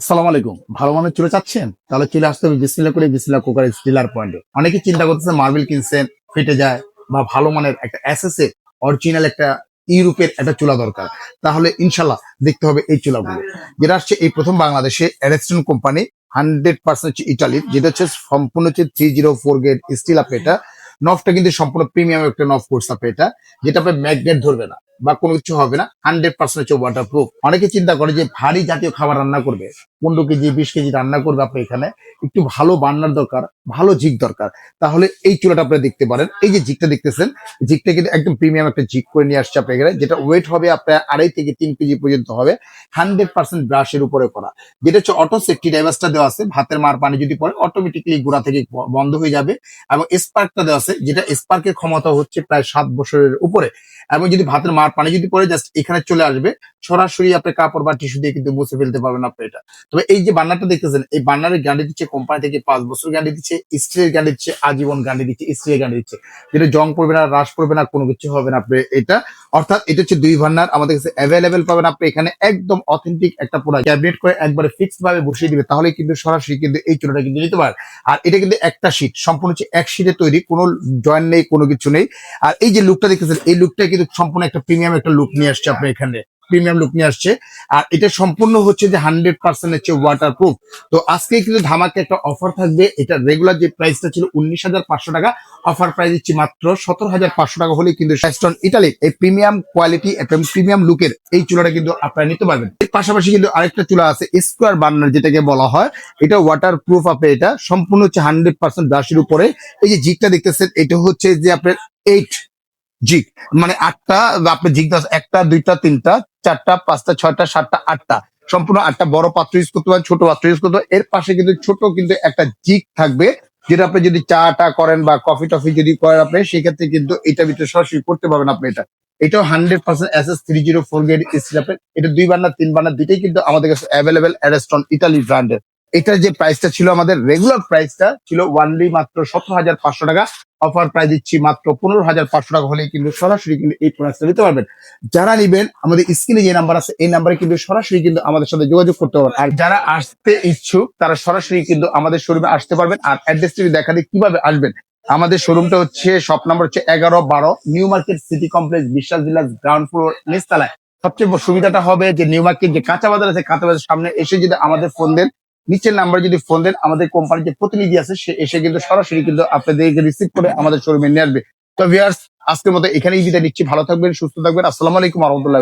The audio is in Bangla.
সালাম আলাইকুম। ভালো মানের চলে চাচ্ছেন? তাহলে চলে আসতে হবে বিসমিল্লা করে বিসমিল্লা কুকার ডিলার পয়েন্টে অনেকে চিন্তা করতেছে মার্বেল কিনছেন, ফেটে যায় বা ভালো মানের একটা এসএসএ অরিজিনাল একটা ইউরোপের একটা চুলা দরকার। তাহলে ইনশাল্লাহ দেখতে হবে এই চুলাগুলো। যেটা আসছে এই প্রথম বাংলাদেশে এরেস্টন কোম্পানি হান্ড্রেড পার্সেন্ট হচ্ছে ইটালির যেটা হচ্ছে সম্পূর্ণ হচ্ছে three zero four grade steel আপে এটা। নফটা কিন্তু সম্পূর্ণ প্রিমিয়াম একটা নফ করছে আপে এটা, যেটা আপনার ম্যাগনেট ধরবে না। বা কোনো কিছু হবে না হান্ড্রেড পার্সেন্ট হচ্ছে ওয়াটার প্রুফ অনেকে চিন্তা করে যে ভারী জাতীয় খাবার রান্না করবে, পনেরো কেজি, বিশ কেজি রান্না করবে আপনি এখানে, একটু ভালো বান্নার দরকার, ভালো জিগ দরকার। তাহলে এই চুলাটা আপনি দেখতে পারেন, এই যে জিগটা দেখতেছেন জিগটা কিন্তু একদম প্রিমিয়াম একটা জিগ করে নিয়ে আসছে আপনার এখানে, যেটা ওয়েট হবে আপনার আড়াই থেকে তিন কেজি পর্যন্ত হবে হান্ড্রেড পার্সেন্ট ব্রাশের উপরে করা। যেটা হচ্ছে অটো সেফটি ড্রাইভার্সটা দেওয়া আছে, ভাতের মার পানি যদি পড়ে অটোমেটিকলি গোড়া থেকে বন্ধ হয়ে যাবে এবং স্পার্কটা দেওয়া আছে, যেটা স্পার্কের ক্ষমতা হচ্ছে প্রায় সাত বছরের উপরে। এবং যদি ভাতের মার পানি যদি পড়ে জাস্ট এখানে চলে আসবে, সরাসরি আপনি কাপড় বা টিস্যু দিয়ে কিন্তু মুছে ফেলতে পারবেন আপনি এটা। তবে এই যে বান্নারটা দেখতেছেন, এই বান্নারের গ্যারান্টি দিচ্ছে কোম্পানি থেকে পাঁচ বছর গ্যারান্টি দিচ্ছে, স্ত্রীর গ্যারান্টি দিচ্ছে, আজীবন গ্যারান্টি দিচ্ছে, স্ত্রীর গ্যারান্টি দিচ্ছে। যেটা জং পড়বে না হ্রাস পড়বে না, কোনো কিছু হবে না আপনি এটা। অর্থাৎ এটা হচ্ছে দুই ভান্নার, আমাদের কাছে অ্যাভেলেবেল পাবেন আপনি এখানে একদম অথেন্টিক একটা প্রোডাক্ট ক্যাবিনেট করে একবারে ফিক্সড ভাবে বসিয়ে দিবে, তাহলে কিন্তু সরাসরি কিন্তু এই চুলাটা কিন্তু নিতে পারেন আর এটা কিন্তু একটা শীট সম্পূর্ণ হচ্ছে এক শীটে তৈরি, কোনো জয়েন্ট নেই, কোনো কিছু নেই। আর এই যে লুকটা দেখতেছেন, এই লুকটা কিন্তু সম্পূর্ণ একটা প্রিমিয়াম একটা লুক নিয়ে আসছে আপনার এখানে। প্রিমিয়াম লুক নিয়ে আসছে। আর এটা সম্পূর্ণ হচ্ছে যে হান্ড্রেড পার্সেন্ট হচ্ছে ওয়াটার প্রুফ তো আজকে কিন্তু ধামাকে একটা অফার থাকবে। এটা রেগুলার যে প্রাইসটা ছিল উনিশ হাজার পাঁচশো টাকা। অফার প্রাইস দিচ্ছি মাত্র সতেরো হাজার পাঁচশো টাকা হলে কিন্তু স্যাস্টন ইটালি এই প্রিমিয়াম কোয়ালিটি এবং প্রিমিয়াম লুকের এই চুলাটা কিন্তু আপনারা নিতে পারবেন। এর পাশাপাশি কিন্তু আরেকটা চুলা আছে স্কোয়ার বার্নার যেটাকে বলা হয়। এটা ওয়াটার প্রুফ আপে এটা। সম্পূর্ণ হচ্ছে হান্ড্রেড পার্সেন্ট ব্রাশের উপরে। এই যে জিগটা দেখতেছেন, এটা হচ্ছে যে আপনার এইট জিগ মানে আটটা আপনার জিগ দশ একটা, দুইটা, তিনটা, চারটা, পাঁচটা, ছয়টা, সাতটা, আটটা, সম্পূর্ণ আটটা, বড় পাত্র ইউজ করতে পারেন, ছোট পাত্র ইউজ করতে পারেন, এর পাশে কিন্তু ছোট কিন্তু একটা জিগ থাকবে, যেটা আপনি যদি চা টা করেন বা কফি টফি যদি করেন আপনি, সেক্ষেত্রে কিন্তু এটা ভিতরে সরাসরি করতে পারবেন আপনি এটা। এটাও hundred percent S S three zero four grade steel এটা দুই বান্নার তিন বান্নার দুইটাই কিন্তু আমাদের কাছে অ্যাভেলেবেল অ্যারেস্টন ইটালি ব্র্যান্ডের এটার যে প্রাইসটা ছিল আমাদের রেগুলার প্রাইসটা ছিল ওয়ানলি মাত্র সতেরো হাজার পাঁচশো টাকা। অফার প্রাইস দিচ্ছি মাত্র পনেরো হাজার পাঁচশো টাকা হলে কিন্তু সরাসরি কিন্তু এই প্রোডাক্টটা নিতে পারবেন। যারা নিবেন, আমাদের স্ক্রিনে যে নাম্বার আছে, এই নাম্বারে কিন্তু সরাসরি কিন্তু আমাদের সাথে যোগাযোগ করতে পারবেন। আর যারা আসতে ইচ্ছুক, তারা সরাসরি কিন্তু আমাদের শোরুমে আসতে পারবেন। আর অ্যাড্রেসটি দেখা দিয়ে কীভাবে আসবেন? আমাদের শোরুমটা হচ্ছে শপ নাম্বার হচ্ছে এগারো বারো new market city complex Biswas Vilas ground floor নিচতলায় সবচেয়ে সুবিধাটা হবে যে নিউ মার্কেট যে কাঁচা বাজার আছে, কাঁচা বাজার সামনে এসে যদি আমাদের ফোন দেন নিচের নাম্বার যদি ফোন দেন, আমাদের কোম্পানির যে প্রতিনিধি আছে, সে এসে কিন্তু সরাসরি কিন্তু আপনাদেরকে রিসিভ করে আমাদের শোরুমে নিয়ে আসবে। তো ভিয়ার্স আজকের মতো এখানেই বিদায় নিচ্ছি। ভালো থাকবেন, সুস্থ থাকবেন। আসসালামু আলাইকুম রহমতুল্লাহ